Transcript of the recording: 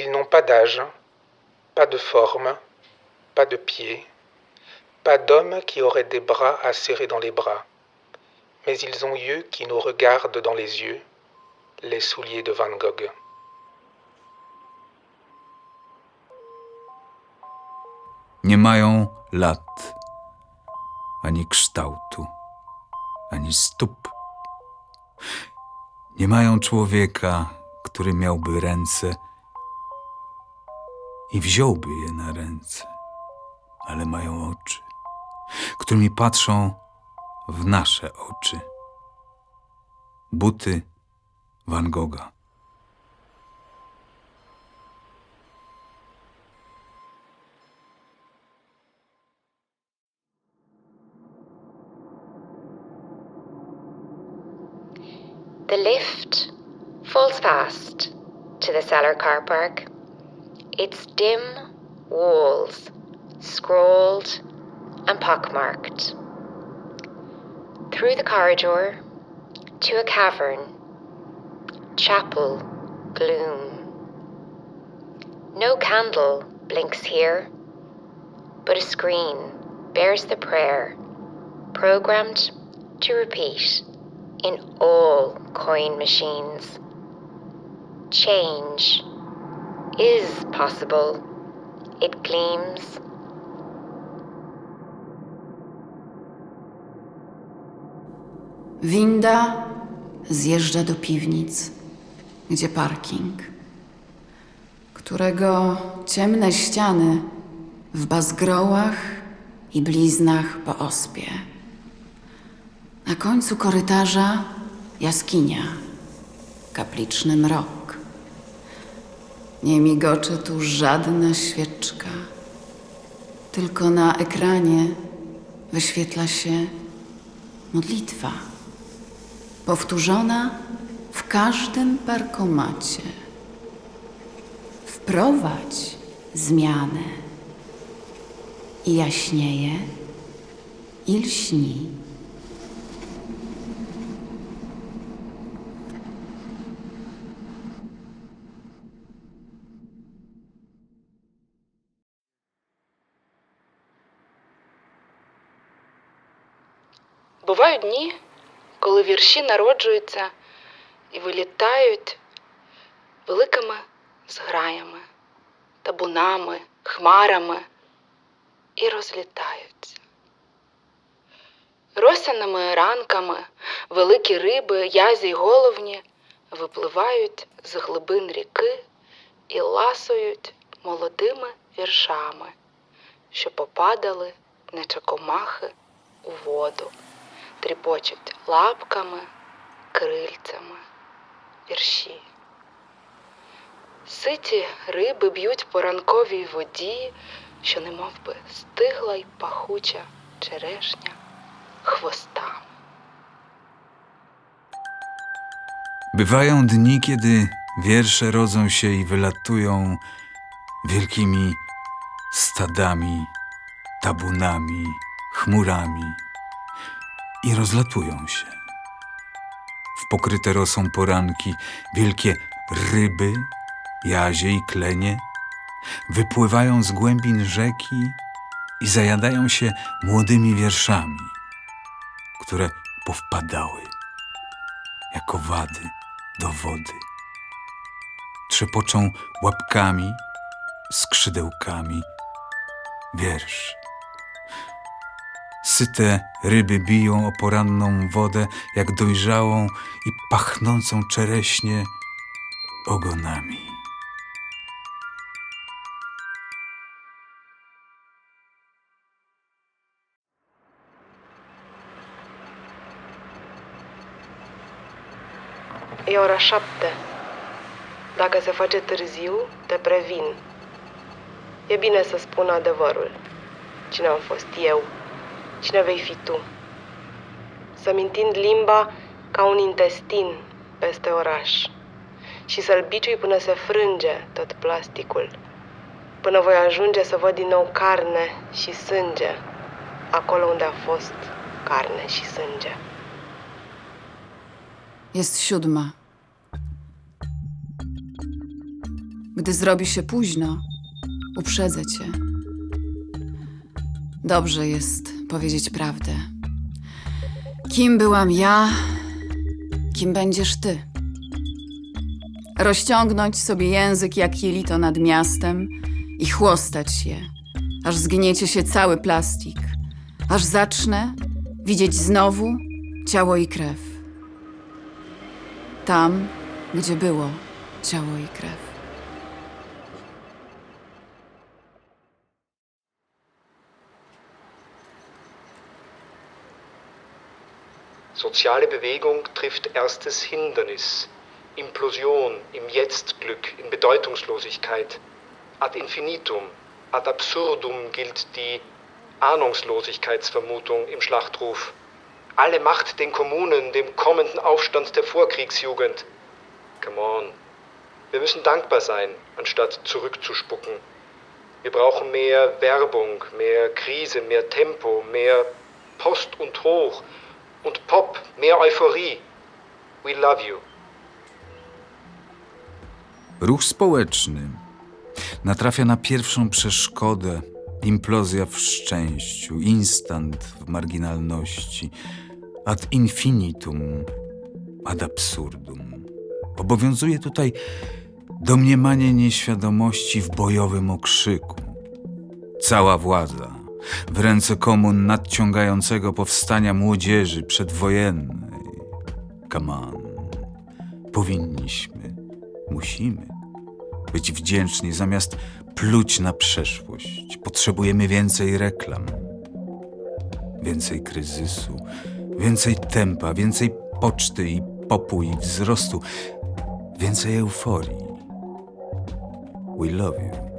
Ils n'ont pas d'âge, pas de forme, pas de pied, pas d'homme qui aurait des bras à serrer dans les bras, mais ils ont yeux qui nous regardent dans les yeux, les souliers de Van Gogh. Nie mają lat, ani kształtu, ani stóp. Nie mają człowieka, który miałby ręce i wziąłby je na ręce, ale mają oczy, którymi patrzą w nasze oczy. Buty Van Gogha. The lift falls fast to the cellar car park. Its dim walls scrawled and pockmarked. Through the corridor to a cavern, chapel gloom. No candle blinks here, but a screen bears the prayer, programmed to repeat in all coin machines. Change is possible. It gleams. Winda zjeżdża do piwnic, gdzie parking, którego ciemne ściany w bazgrołach i bliznach po ospie. Na końcu korytarza jaskinia, kapliczny mrok. Nie migocze tu żadna świeczka, tylko na ekranie wyświetla się modlitwa, powtórzona w każdym parkomacie. Wprowadź zmianę i jaśnieje i lśni. Бувають дні, коли вірші народжуються і вилітають великими зграями, табунами, хмарами і розлітаються. Росяними ранками великі риби, язі й головні випливають з глибин ріки і ласують молодими віршами, що попадали, наче комахи, у воду тріпочуть лапками, крильцями, вірші. Ситі риби б'ють по ранковій воді, що немов би стигла й пахуча черешня хвостами. Bywają dni, kiedy wiersze rodzą się i wylatują wielkimi stadami, tabunami, chmurami i rozlatują się. W pokryte rosą poranki wielkie ryby, jazie i klenie wypływają z głębin rzeki i zajadają się młodymi wierszami, które powpadały jako wady do wody. Trzepoczą łapkami, skrzydełkami wiersz. Syte ryby biją o poranną wodę, jak dojrzałą i pachnącą czereśnie ogonami. E ora șapte. Dacă se face târziu, te previn. E bine să spun adevărul. Cine am fost eu? Cine vei fi tu? Să-mi întind limba ca un intestin peste oraș și să-l biciui până se frânge tot plasticul, până voi ajunge să văd din nou carne și sânge, acolo unde a fost carne și sânge. Jest siódma. Gdy zrobi się późno, uprzedzę cię. Dobrze jest powiedzieć prawdę. Kim byłam ja, kim będziesz ty. Rozciągnąć sobie język jak jelito nad miastem i chłostać je, aż zgniecie się cały plastik, aż zacznę widzieć znowu ciało i krew. Tam, gdzie było ciało i krew. Soziale Bewegung trifft erstes Hindernis. Implosion im Jetztglück, in Bedeutungslosigkeit. Ad infinitum, ad absurdum gilt die Ahnungslosigkeitsvermutung im Schlachtruf. Alle Macht den Kommunen, dem kommenden Aufstand der Vorkriegsjugend. Come on. Wir müssen dankbar sein, anstatt zurückzuspucken. Wir brauchen mehr Werbung, mehr Krise, mehr Tempo, mehr Post und Hoch und Pop, mehr Euphorie. We love you. Ruch społeczny natrafia na pierwszą przeszkodę. Implozja w szczęściu, instant w marginalności, ad infinitum, ad absurdum. Obowiązuje tutaj domniemanie nieświadomości w bojowym okrzyku. Cała władza w ręce komun nadciągającego powstania młodzieży przedwojennej. On. Powinniśmy, musimy być wdzięczni zamiast pluć na przeszłość. Potrzebujemy więcej reklam, więcej kryzysu, więcej tempa, więcej poczty i popu i wzrostu, więcej euforii. We love you.